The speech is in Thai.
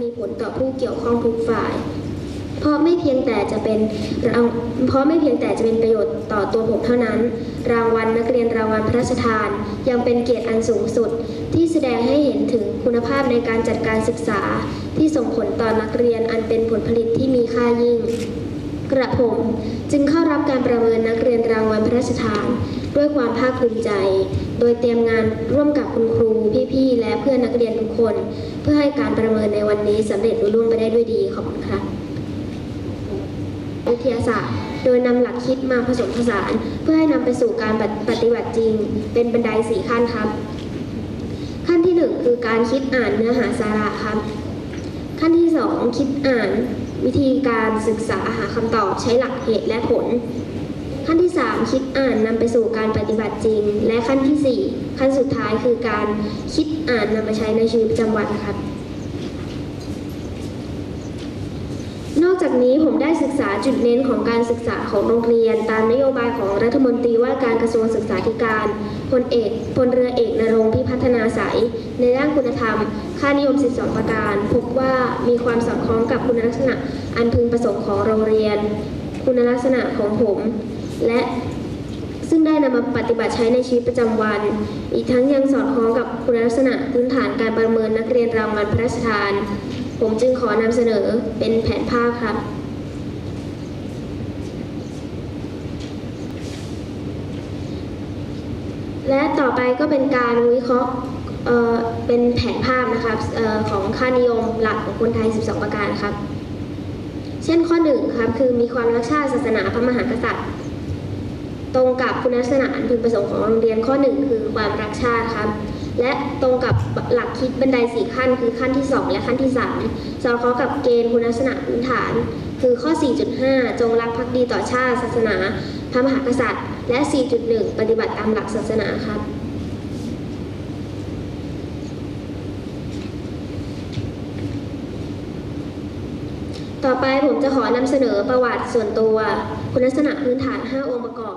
มีผลต่อผู้เกี่ยวข้องทุกฝ่าย เพราะไม่เพียงแต่จะเป็นราเพราะไม่เพียงแต่จะเป็นประโยชน์ต่อตัวผมเท่านั้น รางวัลนักเรียนรางวัลพระราชทาน ยังเป็นเกียรติอันสูงสุด ที่แสดงให้เห็นถึงคุณภาพในการจัดการศึกษา ที่ส่งผลต่อนักเรียนอันเป็นผลผลิตที่มีค่ายิ่ง กระผมจึงเข้ารับการประเมินนักเรียนรางวัลพระราชทาน ด้วยความภาคภูมิใจ โดยเตรียมงานร่วมกับคุณครูพี่ๆ และเพื่อนนักเรียนทุกคน เพื่อให้การประเมินในวันนี้สำเร็จรุ่ล่วงไปได้ด้วยดีขอบคุณครับวิทยาศาสตร์โดยนำหลักคิดมาผสมผสาน เพื่อให้นำไปสู่การปฏิบัติจริง เป็นบันไดสี่ขั้นครับ ขั้นที่หนึ่งคือการคิดอ่านเนื้อหาสาระครับ ขั้นที่สองคิดอ่าน วิธีการศึกษาหาคำตอบใช้หลักเหตุและผล ขั้นที่ 3 คิดอ่านนำไปสู่การปฏิบัติจริง และขั้นทีสี่4 ขั้นสุดท้ายคือการคิดอ่านนำไปใช้ในชีวิตประจำวันครับ นอกจากนี้ผมได้ศึกษาจุดเน้นของการศึกษาของโรงเรียน ตามนโยบายของรัฐมนตรีว่าการกระทรวงศึกษาธิการพลเอกพลเรือเอกนรงพิพัฒนาสายในด้านคุณธรรม ค่านิยม 12 ประการ พบว่ามีความสอดคล้องกับคุณลักษณะอันพึงประสงค์ของโรงเรียน คุณลักษณะของผม และซึ่งได้นำมาปฏิบัติใช้ในชีวิตประจำวัน อีกทั้งยังสอดคล้องกับคุณลักษณะพื้นฐานการประเมินนักเรียนรางวัลพระราชทาน ผมจึงขอนำเสนอเป็นแผนภาพครับ และต่อไปก็เป็นการวิเคราะห์เป็นแผนภาพนะครับออของค่านิยมหลักของคนไทย 12 ประการครับ เช่นข้อหนึ่งครับคือมีความรักชาติศาสนาพระมหากษัตริย์ ตรงกับคุณลักษณะอันพึงประสงค์ของโรงเรียนข้อหนึ่งคือความรักชาติครับ และตรงกับหลักคิดบันไดสี่ขั้น คือขั้นที่ 2 และขั้นที่ 3 สอดคล้องกับเกณฑ์คุณลักษณะพื้นฐาน คือข้อ 4.5 จงรักภักดีต่อชาติ ศาสนา พระมหากษัตริย์ และ 4.1 ปฏิบัติตามหลักศาสนาครับต่อไปผมจะขอนำเสนอประวัติส่วนตัว คุณลักษณะพื้นฐาน 5 องค์ประกอบ